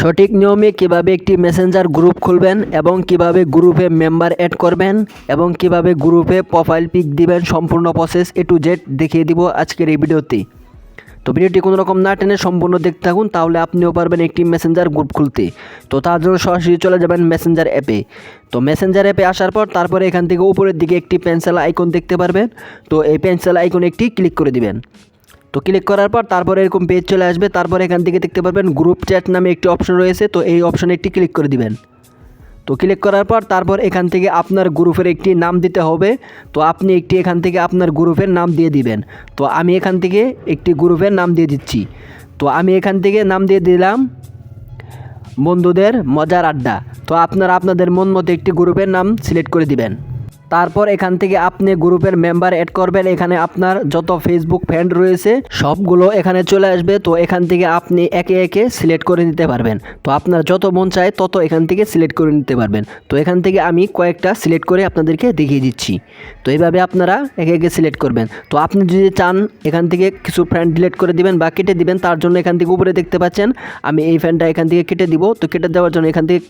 সঠিক নিয়মে কীভাবে একটি মেসেঞ্জার গ্রুপ খুলবেন এবং কীভাবে গ্রুপে মেম্বার অ্যাড করবেন এবং কীভাবে গ্রুপে প্রোফাইল পিক দিবেন সম্পূর্ণ প্রসেস এ টু জেড দেখিয়ে দিব আজকের এই ভিডিওতে। তো ভিডিওটি কোনো রকম না টেনে সম্পূর্ণ দেখতে থাকুন, তাহলে আপনিও পারবেন একটি মেসেঞ্জার গ্রুপ খুলতে। তো তার জন্য সরাসরি চলে যাবেন মেসেঞ্জার অ্যাপে তো মেসেঞ্জার অ্যাপে আসার পর তারপরে এখান থেকে উপরের দিকে একটি পেন্সিল আইকন দেখতে পারবেন। তো এই পেন্সিল আইকনে একটি ক্লিক করে দিবেন। তো ক্লিক করার পর তারপরে এরকম পেজ চলে আসবে। তারপর এখান থেকে দেখতে পারবেন গ্রুপ চ্যাট নামে একটি অপশন রয়েছে। তো এই অপশনে একটি ক্লিক করে দিবেন। তো ক্লিক করার পর তারপর এখান থেকে আপনার গ্রুপের একটি নাম দিতে হবে। তো আপনি একটি এখান থেকে আপনার গ্রুপের নাম দিয়ে দিবেন। তো আমি এখান থেকে একটি গ্রুপের নাম দিয়ে দিচ্ছি। তো আমি এখান থেকে নাম দিয়ে দিলাম বন্ধুদের মজার আড্ডা। তো আপনারা আপনাদের মন মতো একটি গ্রুপের নাম সিলেক্ট করে দিবেন। তারপর এখান থেকে আপনি গ্রুপের মেম্বার অ্যাড করবেন। এখানে আপনার যত ফেসবুক ফ্রেন্ড রয়েছে, সবগুলো এখানে চলে আসবে। তো এখান থেকে আপনি একে একে সিলেক্ট করে নিতে পারবেন। তো আপনার যত মন চায়, তত এখান থেকে সিলেক্ট করে নিতে পারবেন। তো এখান থেকে আমি কয়েকটা সিলেক্ট করে আপনাদেরকে দেখিয়ে দিচ্ছি। তো এইভাবে আপনারা একে একে সিলেক্ট করবেন। তো আপনি যদি চান, এখান থেকে কিছু ফ্রেন্ড ডিলেট করে দিবেন বা কেটে দিবেন, তার জন্য এখান থেকে উপরে দেখতে পাচ্ছেন, আমি এই ফ্যানটা এখান থেকে কেটে দিব। তো কেটে দেওয়ার জন্য এখান থেকে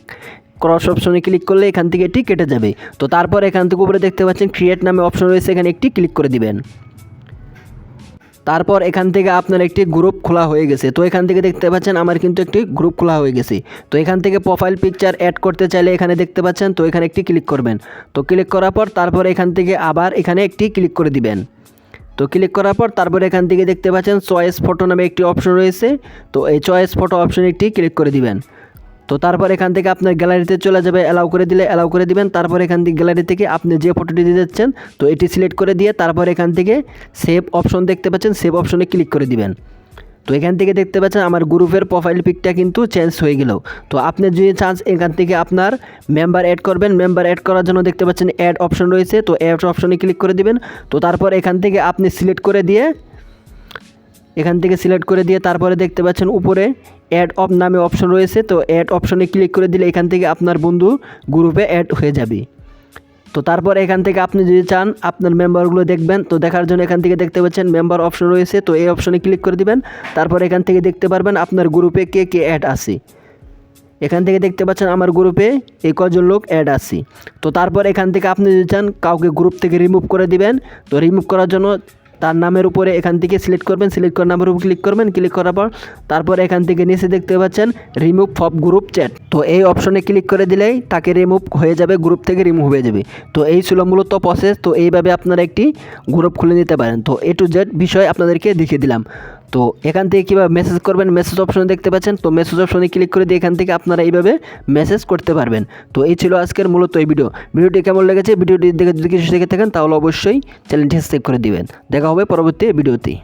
ক্রস অপশনে ক্লিক করলে এখান থেকে এটি কেটে যাবে। তো তারপর এখান থেকে উপরে দেখতে পাচ্ছেন ক্রিয়েট নামে অপশন রয়েছে, এখানে একটি ক্লিক করে দিবেন। তারপর এখান থেকে আপনার একটি গ্রুপ খোলা হয়ে গেছে। তো এখান থেকে দেখতে পাচ্ছেন আমার কিন্তু একটি গ্রুপ খোলা হয়ে গেছে। তো এখান থেকে প্রোফাইল পিকচার অ্যাড করতে চাইলে এখানে দেখতে পাচ্ছেন, তো এখানে একটি ক্লিক করবেন। তো ক্লিক করার পর তারপর এখান থেকে আবার এখানে একটি ক্লিক করে দিবেন। তো ক্লিক করার পর তারপর এখান থেকে দেখতে পাচ্ছেন চয়েস ফটো নামে একটি অপশন রয়েছে। তো এই চয়েস ফটো অপশনে একটি ক্লিক করে দিবেন। তো তারপর এখান থেকে আপনার গ্যালারিতে চলে যাবে অ্যালাউ করে দিলে অ্যালাউ করে দিবেন। তারপর এখান থেকে গ্যালারি থেকে আপনি যে ফটোটি দিতে যাচ্ছেন, তো এটি সিলেক্ট করে দিয়ে তারপর এখান থেকে সেভ অপশন দেখতে পাচ্ছেন সেভ অপশনে ক্লিক করে দিবেন। তো এখান থেকে দেখতে পাচ্ছেন আমার গ্রুপের প্রোফাইল পিকটা কিন্তু চেঞ্জ হয়ে গেল। তো আপনি যদি চান্স এখান থেকে আপনার মেম্বার অ্যাড করবেন মেম্বার অ্যাড করার জন্য দেখতে পাচ্ছেন অ্যাড অপশন রয়েছে, তো অ্যাড অপশনে ক্লিক করে দিবেন। তো তারপর এখান থেকে আপনি সিলেক্ট করে দিয়ে এখান থেকে সিলেক্ট করে দিয়ে তারপরে দেখতে পাচ্ছেন উপরে অ্যাড অফ নামে অপশন রয়েছে, তো অ্যাড অপশনে ক্লিক করে দিলে এখান থেকে আপনার বন্ধু গ্রুপে অ্যাড হয়ে যাবে। তো তারপর এখান থেকে আপনি যদি চান, আপনার মেম্বারগুলো দেখবেন, তো দেখার জন্য এখান থেকে দেখতে পাচ্ছেন মেম্বার অপশন রয়েছে, তো এই অপশনে ক্লিক করে দিবেন, তারপর এখান থেকে দেখতে পারবেন আপনার গ্রুপে কে কে অ্যাড আছে। এখান থেকে দেখতে পাচ্ছেন আমার গ্রুপে এই কজন লোক অ্যাড আছে। তো তারপর এখান থেকে আপনি যদি চান, কাউকে গ্রুপ থেকে রিমুভ করে দিবেন, তো রিমুভ করার জন্য তার নামের উপরে এখান থেকে সিলেক্ট করবেন সিলেক্ট করার নামের উপর ক্লিক করবেন ক্লিক করার পর তারপর এখান থেকে নিচে দেখতে পাচ্ছেন রিমুভ ফপ গ্রুপ চ্যাট তো এই অপশনে ক্লিক করে দিলেই তাকে রিমুভ হয়ে যাবে গ্রুপ থেকে রিমুভ হয়ে যাবে। তো এই ছিল মূলত প্রসেস তো এইভাবে আপনারা একটি গ্রুপ খুলে নিতে পারেন। তো এ টু জেড বিষয় আপনাদেরকে দেখিয়ে দিলাম। তো এখান থেকে কীভাবে মেসেজ করবেন? মেসেজ অপশনে দেখতে পাচ্ছেন। তো মেসেজ অপশনে ক্লিক করে দিয়ে এখান থেকে আপনারা এইভাবে মেসেজ করতে পারবেন। তো এই ছিল আজকের মূলত এই ভিডিও ভিডিওটি কেমন লেগেছে? ভিডিওটি দেখে যদি কিছু শিখে থাকেন, তাহলে অবশ্যই চ্যানেলটি সাবস্ক্রাইব করে দিবেন। দেখা হবে পরবর্তী ভিডিওতে